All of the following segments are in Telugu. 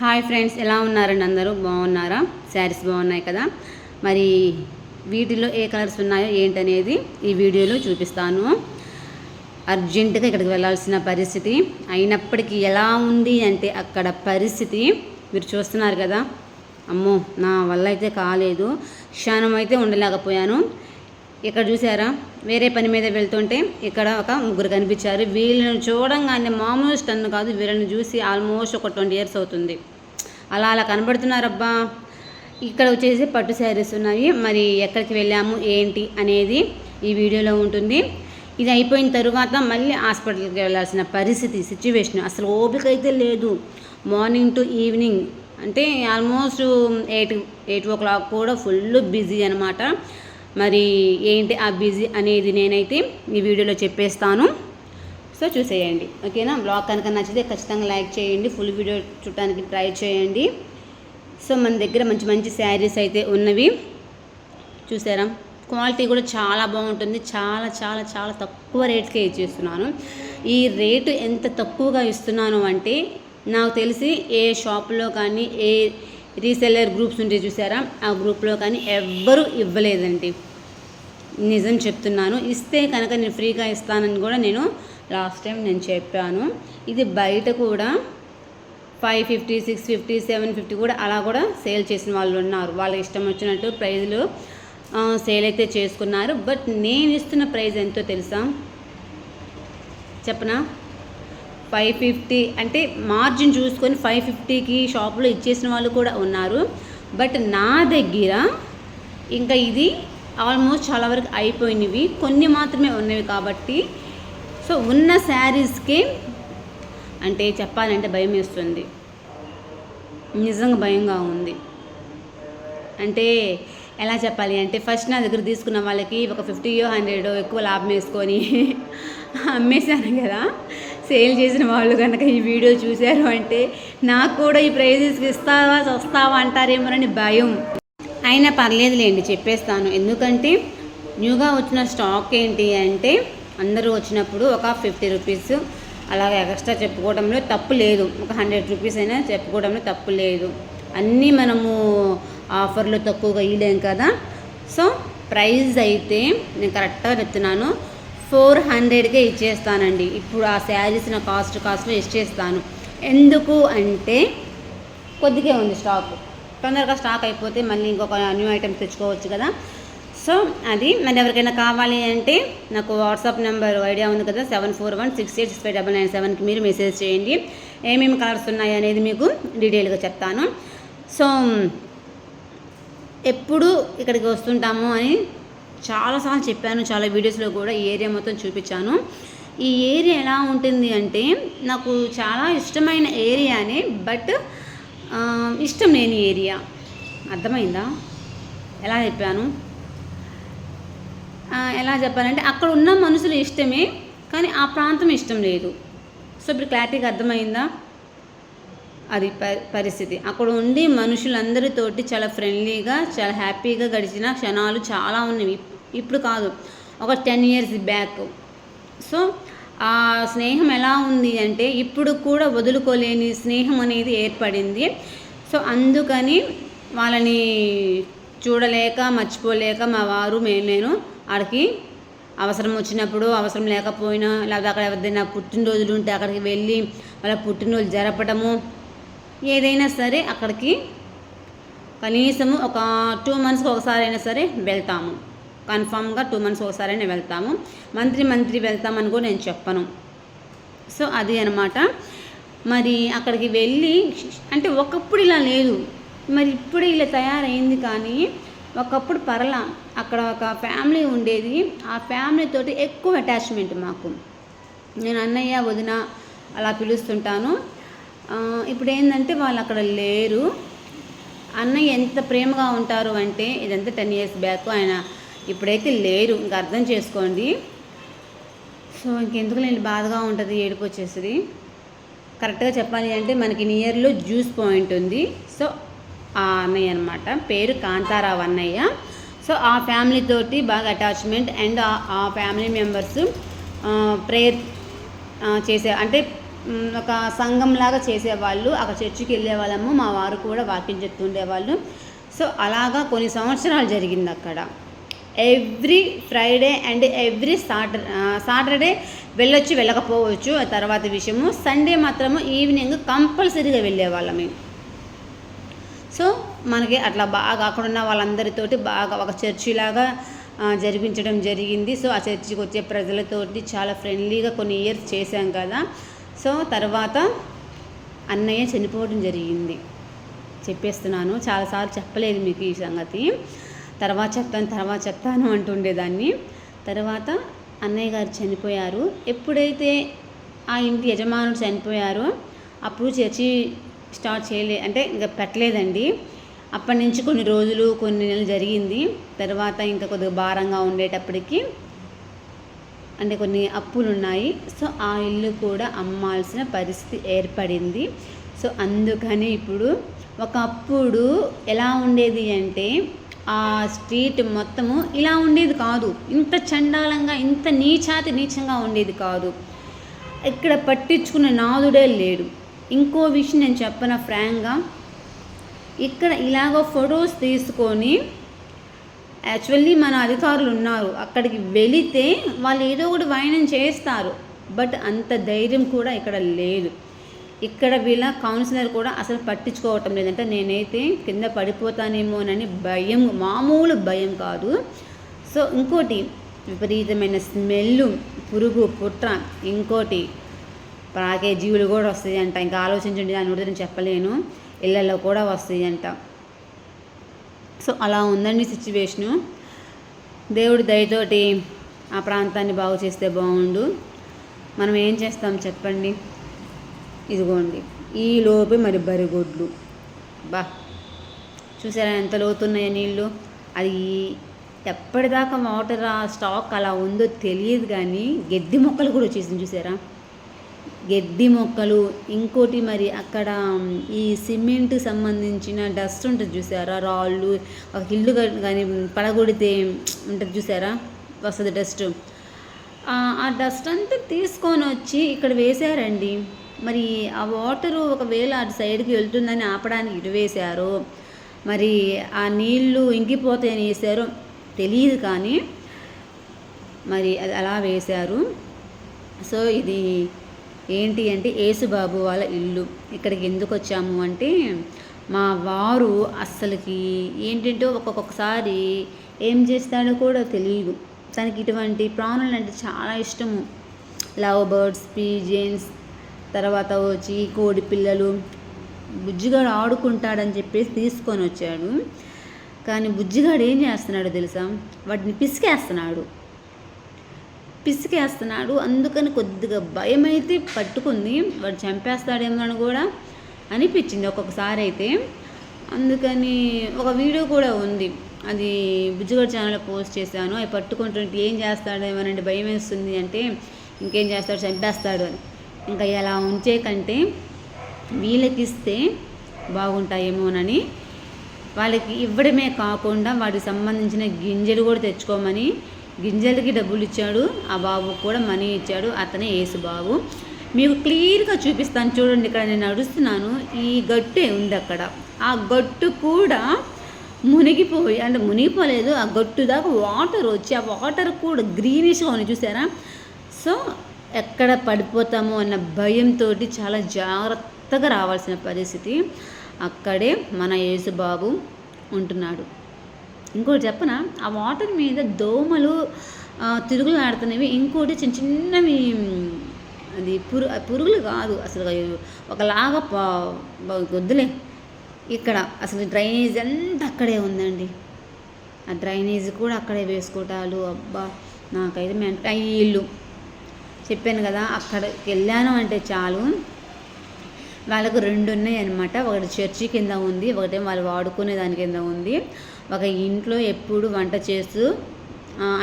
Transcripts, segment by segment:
హాయ్ ఫ్రెండ్స్ ఎలా ఉన్నారండి అందరూ? బాగున్నారా? శారీస్ బాగున్నాయి కదా? మరి వీటిలో ఏ కలర్స్ ఉన్నాయో ఏంటనేది ఈ వీడియోలో చూపిస్తాను. అర్జెంటుగా ఇక్కడికి వెళ్ళాల్సిన పరిస్థితి. అయినప్పటికీ ఎలా ఉంది అంటే అక్కడ పరిస్థితి మీరు చూస్తున్నారు కదా. అమ్మో నా వల్ల అయితే కాలేదు. క్షణం అయితే ఉండలేకపోయాను. ఇక్కడ చూసారా వేరే పని మీద వెళ్తుంటే ఇక్కడ ఒక ముగ్గురు కనిపించారు. వీళ్ళని చూడంగానే మామూలు స్టన్ కాదు వీళ్ళని చూసి ఆల్మోస్ట్ ఒక ట్వంటీ ఇయర్స్ అవుతుంది. అలా అలా కనబడుతున్నారబ్బా. ఇక్కడ వచ్చేసి పట్టు శారీస్ ఉన్నాయి. మరి ఎక్కడికి వెళ్ళాము ఏంటి అనేది ఈ వీడియోలో ఉంటుంది. ఇది అయిపోయిన తరువాత మళ్ళీ హాస్పిటల్కి వెళ్ళాల్సిన పరిస్థితి సిచ్యువేషన్ అసలు ఓపిక అయితే లేదు. Morning to evening. అంటే almost eight eight o'clock కూడా ఫుల్ బిజీ అనమాట మరి ఏంటి ఆ బిజీ అనేది నేనైతే ఈ వీడియోలో చెప్పేస్తాను. సో చూసేయండి. ఓకేనా? బ్లాగ్ కనుక నచ్చితే ఖచ్చితంగా లైక్ చేయండి. ఫుల్ వీడియో చూడటానికి ట్రై చేయండి. సో మన దగ్గర మంచి మంచి శారీస్ అయితే ఉన్నవి. చూసారా? క్వాలిటీ కూడా చాలా బాగుంటుంది. చాలా చాలా చాలా తక్కువ రేట్కే ఇచ్చేస్తున్నాను. ఈ రేటు ఎంత తక్కువగా ఇస్తున్నాను అంటే నాకు తెలిసి ఏ షాప్లో కానీ ఏ రీసెల్లర్ గ్రూప్స్ ఉంటే చూసారా? ఆ గ్రూప్లో కానీ ఎవ్వరూ ఇవ్వలేదండి. నిజం చెప్తున్నాను. ఇస్తే కనుక నేను ఫ్రీగా ఇస్తానని కూడా నేను లాస్ట్ టైం నేను చెప్పాను. ఇది బయట కూడా five fifty six fifty seven fifty కూడా అలా కూడా సేల్ చేసిన వాళ్ళు ఉన్నారు. వాళ్ళకి ఇష్టం వచ్చినట్టు ప్రైజ్లు సేల్ అయితే చేసుకున్నారు. బట్ నేను ఇస్తున్న ప్రైజ్ ఎంతో తెలుసా? చెప్పనా? ఫైవ్ ఫిఫ్టీ అంటే మార్జిన్ చూసుకొని ఫైవ్ ఫిఫ్టీకి షాప్లో ఇచ్చేసిన వాళ్ళు కూడా ఉన్నారు. బట్ నా దగ్గర ఇంకా ఇది ఆల్మోస్ట్ చాలా వరకు అయిపోయినవి. కొన్ని మాత్రమే ఉన్నవి కాబట్టి. సో ఉన్న శారీస్కి అంటే చెప్పాలంటే భయం వేస్తుంది. నిజంగా భయంగా ఉంది. అంటే ఎలా చెప్పాలి అంటే ఫస్ట్ నా దగ్గర తీసుకున్న వాళ్ళకి ఒక ఫిఫ్టీయో హండ్రెడ్ ఎక్కువ లాభం వేసుకొని అమ్మేశాను కదా. సేల్ చేసిన వాళ్ళు కనుక ఈ వీడియో చూశారు అంటే నాకు కూడా ఈ ప్రైజెస్కి ఇస్తావా వస్తావా అంటారేమోనని భయం. అయినా పర్లేదులేండి చెప్పేస్తాను. ఎందుకంటే న్యూగా వచ్చిన స్టాక్ ఏంటి అంటే అందరూ వచ్చినప్పుడు ఒక ఫిఫ్టీ రూపీస్ అలాగే ఎక్స్ట్రా చెప్పుకోవడంలో తప్పు లేదు. ఒక హండ్రెడ్ రూపీస్ అయినా చెప్పుకోవడంలో తప్పు లేదు. అన్నీ మనము ఆఫర్లు తక్కువగా ఇవ్వలేం కదా. సో ప్రైస్ అయితే నేను కరెక్ట్గా చెప్తున్నాను. ఫోర్ హండ్రెడ్కే ఇచ్చేస్తానండి. ఇప్పుడు ఆ శారీస్ నా కాస్ట్ కాస్ట్లో ఇచ్చేస్తాను. ఎందుకు అంటే కొద్దిగా ఉంది స్టాక్. తొందరగా స్టాక్ అయిపోతే మళ్ళీ ఇంకొక న్యూ ఐటమ్ తెచ్చుకోవచ్చు కదా. సో అది మరి ఎవరికైనా కావాలి అంటే నాకు వాట్సాప్ నెంబర్ ఐడియా ఉంది కదా seven four one six eight six five double nine సెవెన్కి మీరు మెసేజ్ చేయండి. ఏమేమి కలర్స్ ఉన్నాయి అనేది మీకు డీటెయిల్గా చెప్తాను. సో ఎప్పుడు ఇక్కడికి వస్తుంటాము అని చాలాసార్లు చెప్పాను చాలా వీడియోస్లో కూడా ఈ ఏరియా మొత్తం చూపించాను. ఈ ఏరియా ఎలా ఉంటుంది అంటే నాకు చాలా ఇష్టమైన ఏరియానే బట్ ఇష్టం లేని ఏరియా. అర్థమైందా? ఎలా చెప్పాను? ఎలా చెప్పాలంటే అక్కడ ఉన్న మనుషులు ఇష్టమే కానీ ఆ ప్రాంతం ఇష్టం లేదు. సో ఇప్పుడు క్లారిటీగా అర్థమైందా? అది పరిస్థితి. అక్కడ ఉండి మనుషులందరితోటి చాలా ఫ్రెండ్లీగా చాలా హ్యాపీగా గడిచిన క్షణాలు చాలా ఉన్నవి ఇప్పుడు కాదు. ఒక టెన్ ఇయర్స్ బ్యాక్. సో ఆ స్నేహం ఎలా ఉంది అంటే ఇప్పుడు కూడా వదులుకోలేని స్నేహం అనేది ఏర్పడింది. సో అందుకని వాళ్ళని చూడలేక మర్చిపోలేక మా వారు మేము నేను ఆడికి అవసరం వచ్చినప్పుడు అవసరం లేకపోయినా లేకపోతే అక్కడ ఎవరిదైనా పుట్టినరోజులు ఉంటే అక్కడికి వెళ్ళి వాళ్ళ పుట్టినరోజు జరపడము ఏదైనా సరే అక్కడికి కనీసము ఒక టూ మంత్స్కి ఒకసారి అయినా సరే వెళ్తాము. కన్ఫామ్గా టూ మంత్స్ ఒకసారి నేను వెళ్తాము. మంత్లీ మంత్లీ వెళ్తామని కూడా నేను చెప్పను. సో అది అనమాట మరి అక్కడికి వెళ్ళి అంటే ఒకప్పుడు ఇలా లేదు. మరి ఇప్పుడు ఇలా తయారైంది కానీ ఒకప్పుడు పర్ల. అక్కడ ఒక ఫ్యామిలీ ఉండేది. ఆ ఫ్యామిలీతోటి ఎక్కువ అటాచ్మెంట్ మాకు. నేను అన్నయ్య వదిన అలా పిలుస్తుంటాను. ఇప్పుడు ఏంటంటే వాళ్ళు అక్కడ లేరు. అన్నయ్య ఎంత ప్రేమగా ఉంటారు అంటే ఇదంతా టెన్ ఇయర్స్ బ్యాక్ ఆయన ఇప్పుడైతే లేరు ఇంకా అర్థం చేసుకోండి. సో ఇంకెందుకు నేను బాధగా ఉంటుంది ఏడుపు వచ్చేస్తుంది. కరెక్ట్గా చెప్పాలి అంటే మనకి నియర్లో జ్యూస్ పాయింట్ ఉంది. సో ఆ అన్నయ్య అనమాట పేరు కాంతారావు అన్నయ్య. సో ఆ ఫ్యామిలీ తోటి బాగా అటాచ్మెంట్ అండ్ ఆ ఫ్యామిలీ మెంబర్స్ ప్రేయర్ చేసే అంటే ఒక సంఘంలాగా చేసేవాళ్ళు అక్కడ చర్చికి వెళ్ళేవాళ్ళము మా వారు కూడా వాకింగ్ చెప్తుండేవాళ్ళు సో అలాగా కొన్ని సంవత్సరాలు జరిగింది అక్కడ. Every Friday and every Satur Saturday వెళ్ళొచ్చు వెళ్ళకపోవచ్చు. ఆ తర్వాత విషయము సండే మాత్రము ఈవినింగ్ కంపల్సరీగా వెళ్ళేవాళ్ళం మేము. సో మనకి అట్లా బాగా అక్కడ ఉన్న వాళ్ళందరితోటి బాగా ఒక చర్చిలాగా జరిపించడం జరిగింది. సో ఆ చర్చికి వచ్చే ప్రజలతోటి చాలా ఫ్రెండ్లీగా కొన్ని ఇయర్స్ చేశాం కదా. సో తర్వాత అన్నయ్య చనిపోవడం జరిగింది. చెప్పేస్తున్నాను. చాలాసార్లు చెప్పలేదు మీకు ఈ సంగతి. తర్వాత చెప్తాను తర్వాత చెప్తాను అంటుండేదాన్ని. తర్వాత అన్నయ్య గారు చనిపోయారు. ఎప్పుడైతే ఆ ఇంటి యజమానుడు చనిపోయారో అప్పుడు చర్చి స్టార్ట్ చేయలే అంటే ఇంకా పెట్టలేదండి. అప్పటి నుంచి కొన్ని రోజులు కొన్ని నెలలు జరిగింది. తర్వాత ఇంకా కొద్దిగా భారంగా ఉండేటప్పటికి అంటే కొన్ని అప్పులు ఉన్నాయి సో ఆ ఇల్లు కూడా అమ్మాల్సిన పరిస్థితి ఏర్పడింది. సో అందుకని ఇప్పుడు ఒకప్పుడు ఎలా ఉండేది అంటే ఆ స్ట్రీట్ మొత్తము ఇలా ఉండేది కాదు. ఇంత చండాలంగా ఇంత నీచాతి నీచంగా ఉండేది కాదు. ఇక్కడ పట్టించుకున్న నాదుడే లేడు. ఇంకో విషయం నేను చెప్పన ఫ్రాంక్గా? ఇక్కడ ఇలాగ ఫొటోస్ తీసుకొని యాక్చువల్లీ మన అధికారులు ఉన్నారు. అక్కడికి వెళితే వాళ్ళు ఏదో ఒకటి వైనం చేస్తారు. బట్ అంత ధైర్యం కూడా ఇక్కడ లేదు. ఇక్కడ వీళ్ళ కౌన్సిలర్ కూడా అసలు పట్టించుకోవటం లేదంటే. నేనైతే కింద పడిపోతానేమోనని భయం మామూలు భయం కాదు. సో ఇంకోటి విపరీతమైన స్మెల్ పురుగు పుట్ర ఇంకోటి పాకే జీవులు కూడా వస్తాయి అంట ఇంకా ఆలోచించండి దాని గురించి నేను చెప్పలేను. ఇళ్ళల్లో కూడా వస్తాయి అంట సో అలా ఉందండి సిచ్యువేషను దేవుడి దయతోటి ఆ ప్రాంతాన్ని బాగు చేస్తే బాగుండు. మనం ఏం చేస్తాం చెప్పండి? ఇదిగోండి ఈ లోపే మరి బరిగొడ్లు. బా చూసారా ఎంత లోతున్నాయో నీళ్ళు? అది ఎప్పటిదాకా వాటర్ ఆ స్టాక్ అలా ఉందో తెలియదు కానీ గడ్డి మొక్కలు కూడా వచ్చేసింది చూసారా? గడ్డి మొక్కలు ఇంకోటి మరి అక్కడ ఈ సిమెంట్ సంబంధించిన డస్ట్ ఉంటుంది చూసారా? రాళ్ళు ఒక ఇల్లు కానీ పడగొడితే ఉంటుంది చూసారా? వస్తుంది డస్ట్. ఆ డస్ట్ అంతా తీసుకొని వచ్చి ఇక్కడ వేశారండి మరి ఆ వాటరు ఒకవేళ అటు సైడ్కి వెళ్తుందని ఆపడానికి ఇటు వేశారు మరి ఆ నీళ్ళు ఇంకిపోతాయని వేశారో తెలియదు కానీ మరి అది అలా వేశారు. సో ఇది ఏంటి అంటే యేసుబాబు వాళ్ళ ఇల్లు. ఇక్కడికి ఎందుకు వచ్చాము అంటే మా వారు అస్సలకి ఏంటంటే ఒక్కొక్కసారి ఏం చేస్తాడో కూడా తెలియదు తనకి ఇటువంటి ప్రాణులు అంటే చాలా ఇష్టము. లవ్ బర్డ్స్ పీజన్స్ తర్వాత వచ్చి కోడి పిల్లలు బుజ్జిగాడు ఆడుకుంటాడని చెప్పేసి తీసుకొని వచ్చాడు. కానీ బుజ్జిగాడు ఏం చేస్తున్నాడు తెలుసా? వాటిని పిసికేస్తున్నాడు. పిసికేస్తున్నాడు. అందుకని కొద్దిగా భయం అయితే పట్టుకుంది. వాడు చంపేస్తాడేమో అని కూడా అనిపించింది ఒక్కొక్కసారి అయితే. అందుకని ఒక వీడియో కూడా ఉంది. అది బుజ్జిగడ్ ఛానల్లో పోస్ట్ చేశాను. అవి పట్టుకుంటుంటే ఏం చేస్తాడేమోనంటే భయం వేస్తుంది అంటే ఇంకేం చేస్తాడు? చంపేస్తాడు అని. ఇంకా ఇలా ఉంచే కంటే వీళ్ళకి ఇస్తే బాగుంటాయేమోనని వాళ్ళకి ఇవ్వడమే కాకుండా వాటికి సంబంధించిన గింజలు కూడా తెచ్చుకోమని గింజలకి డబ్బులు ఇచ్చాడు ఆ బాబు కూడా మనీ ఇచ్చాడు అతనే యేసు బాబు మీకు క్లియర్గా చూపిస్తాను చూడండి ఇక్కడ నేను నడుస్తున్నాను. ఈ గట్టే ఉంది అక్కడ. ఆ గట్టు కూడా మునిగిపోయి అంటే మునిగిపోలేదు ఆ గట్టు దాకా వాటర్ వచ్చి ఆ వాటర్ కూడా గ్రీనిష్గా ఉంది చూసారా? సో ఎక్కడ పడిపోతామో అన్న భయంతో చాలా జాగ్రత్తగా రావాల్సిన పరిస్థితి అక్కడే మన యేసుబాబు ఉంటున్నాడు. ఇంకోటి చెప్పన? ఆ వాటర్ మీద దోమలు తిరుగులు ఆడుతున్నవి ఇంకోటి చిన్న చిన్నవి అది పురు పురుగులు కాదు అసలు ఒకలాగా ప- వద్దులే. ఇక్కడ అసలు డ్రైనేజ్ అంతా అక్కడే ఉందండి. ఆ డ్రైనేజ్ కూడా అక్కడే వేసుకోవటాలు అబ్బా నాకైతే మెంట ఇల్లు చెప్పాను కదా అక్కడికి వెళ్ళాను అంటే చాలు. వాళ్ళకు రెండు ఉన్నాయి అనమాట ఒకటి చర్చి కింద ఉంది ఒకటేమో వాళ్ళు వాడుకునే దాని కింద ఉంది. ఒక ఇంట్లో ఎప్పుడు వంట చేస్తూ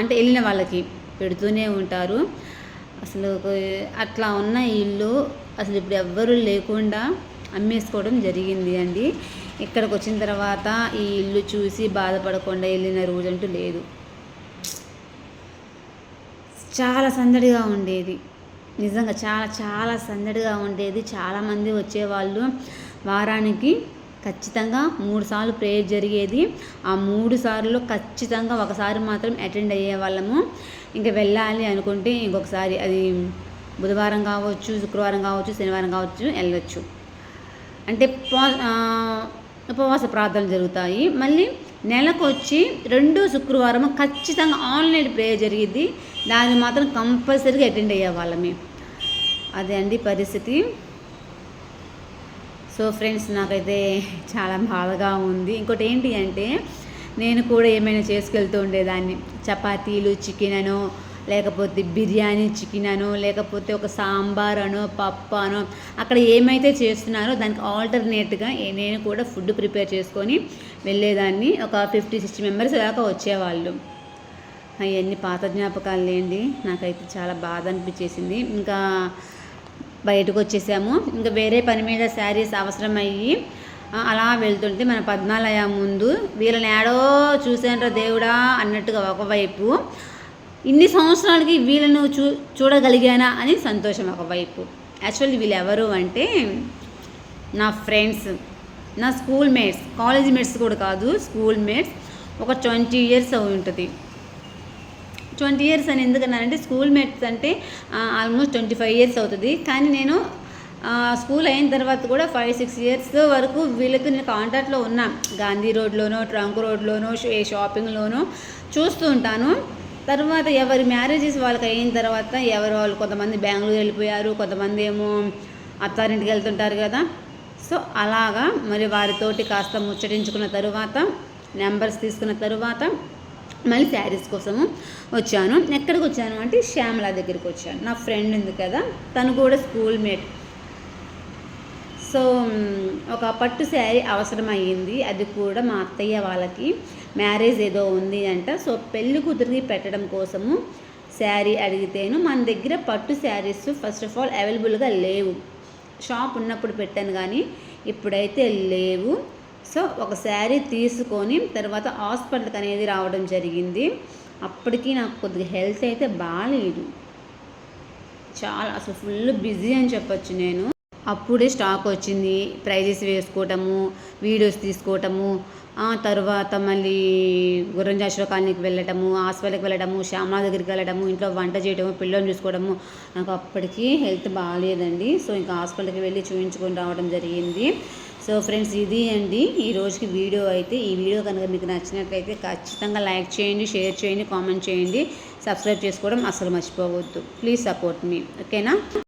అంటే వెళ్ళిన వాళ్ళకి పెడుతూనే ఉంటారు. అసలు అట్లా ఉన్న ఇల్లు అసలు ఇప్పుడు ఎవ్వరూ లేకుండా అమ్మేసుకోవడం జరిగింది అండి. ఇక్కడికి వచ్చిన తర్వాత ఈ ఇల్లు చూసి బాధపడకుండా వెళ్ళిన రోజంటూ లేదు. చాలా సందడిగా ఉండేది. నిజంగా చాలా చాలా సందడిగా ఉండేది. చాలామంది వచ్చేవాళ్ళు. వారానికి ఖచ్చితంగా మూడు సార్లు ప్రేయర్ జరిగేది. ఆ మూడు సార్లు ఖచ్చితంగా ఒకసారి మాత్రం అటెండ్ అయ్యే వాళ్ళము ఇంకా వెళ్ళాలి అనుకుంటే ఇంకొకసారి అది బుధవారం కావచ్చు శుక్రవారం కావచ్చు శనివారం కావచ్చు వెళ్ళవచ్చు అంటే ఉపవాస ప్రార్థనలు జరుగుతాయి. మళ్ళీ నెలకొచ్చి రెండో రెండు శుక్రవారం ఖచ్చితంగా ఆన్లైన్ ప్రేయర్ జరిగింది దాన్ని మాత్రం కంపల్సరీగా అటెండ్ అయ్యేవాళ్ళమే అదే అండి పరిస్థితి. సో ఫ్రెండ్స్ నాకైతే చాలా బాధగా ఉంది. ఇంకోటి ఏంటి అంటే నేను కూడా ఏమైనా చేసుకెళ్తూ ఉండేదాన్ని. చపాతీలు చికెన్ అనో లేకపోతే బిర్యానీ చికెన్ అనో లేకపోతే ఒక సాంబార్ అనో పప్పు అనో అక్కడ ఏమైతే చేస్తున్నారో దానికి ఆల్టర్నేట్గా నేను కూడా ఫుడ్ ప్రిపేర్ చేసుకొని వెళ్ళేదాన్ని. ఒక ఫిఫ్టీ సిక్స్టీ మెంబర్స్ దాకా వచ్చేవాళ్ళు. అవన్నీ పాత జ్ఞాపకాలు లేండి. నాకైతే చాలా బాధ అనిపించేసింది. ఇంకా బయటకు వచ్చేసాము. ఇంకా వేరే పని మీద శారీస్ అవసరమయ్యి అలా వెళ్తుంటే మన పద్మాలయ ముందు వీళ్ళని ఏడో చూసానరా దేవుడా అన్నట్టుగా ఒకవైపు ఇన్ని సంవత్సరాలకి వీళ్ళను చూ చూడగలిగానా అని సంతోషం ఒకవైపు. యాక్చువల్లీ వీళ్ళు ఎవరు అంటే నా ఫ్రెండ్స్ నా స్కూల్ మేట్స్ కాలేజ్ మేట్స్ కూడా కాదు స్కూల్ మేట్స్ ఒక ట్వంటీ ఇయర్స్ అవి ఉంటుంది. ట్వంటీ ఇయర్స్ అని ఎందుకన్నానంటే స్కూల్ మేట్స్ అంటే ఆల్మోస్ట్ ట్వంటీ ఫైవ్ ఇయర్స్ అవుతుంది. కానీ నేను స్కూల్ అయిన తర్వాత కూడా ఫైవ్ సిక్స్ ఇయర్స్ వరకు వీళ్ళకి నేను కాంటాక్ట్లో ఉన్నా. గాంధీ రోడ్లోనో ట్రంక్ రోడ్లోనో ఏ షాపింగ్లోనో చూస్తూ ఉంటాను. తర్వాత ఎవరి మ్యారేజెస్ వాళ్ళకి అయిన తర్వాత ఎవరు వాళ్ళు కొంతమంది బెంగళూరు వెళ్ళిపోయారు కొంతమంది ఏమో అత్తారింటికి వెళ్తుంటారు కదా. సో అలాగా మరి వారితోటి కాస్త ముచ్చటించుకున్న తరువాత నెంబర్స్ తీసుకున్న తరువాత మళ్ళీ శారీస్ కోసము వచ్చాను. ఎక్కడికి వచ్చాను అంటే శ్యామల దగ్గరికి వచ్చాను. నా ఫ్రెండ్ ఉంది కదా తను కూడా స్కూల్ మేట్. సో ఒక పట్టు శారీ అవసరమయ్యింది. అది కూడా మా అత్తయ్య వాళ్ళకి. మ్యారేజ్ ఏదో ఉంది అంట. సో పెళ్ళి కుదిరి పెట్టడం కోసము శారీ అడిగితేను మన దగ్గర పట్టు శారీస్ ఫస్ట్ ఆఫ్ ఆల్ అవైలబుల్గా లేవు. షాప్ ఉన్నప్పుడు పెట్టాను కానీ ఇప్పుడైతే లేవు. సో ఒక శారీ తీసుకొని తర్వాత హాస్పిటల్కి అనేది రావడం జరిగింది. అప్పటికి నాకు కొద్దిగా హెల్త్ అయితే బాగాలేదు చాలా అసలు ఫుల్ బిజీ అని చెప్పొచ్చు నేను. అప్పుడే స్టాక్ వచ్చింది. ప్రైజెస్ వేసుకోవటము వీడియోస్ తీసుకోవటము తర్వాత మళ్ళీ గుర్రంజాశ్వ కాలనీకి వెళ్ళటము హాస్పిటల్కి వెళ్ళడము శ్యామలా దగ్గరికి వెళ్ళడము ఇంట్లో వంట చేయడము పిల్లల్ని చూసుకోవడము నాకు అప్పటికి హెల్త్ బాగాలేదండి. సో ఇంకా హాస్పిటల్కి వెళ్ళి చూపించుకొని రావడం జరిగింది. సో ఫ్రెండ్స్ ఇది అండి. ఈ రోజుకి వీడియో అయితే ఈ వీడియో కనుక మీకు నచ్చినట్లయితే ఖచ్చితంగా లైక్ చేయండి షేర్ చేయండి కామెంట్ చేయండి. సబ్స్క్రైబ్ చేసుకోవడం అసలు మర్చిపోవద్దు. Please support me. ఓకేనా?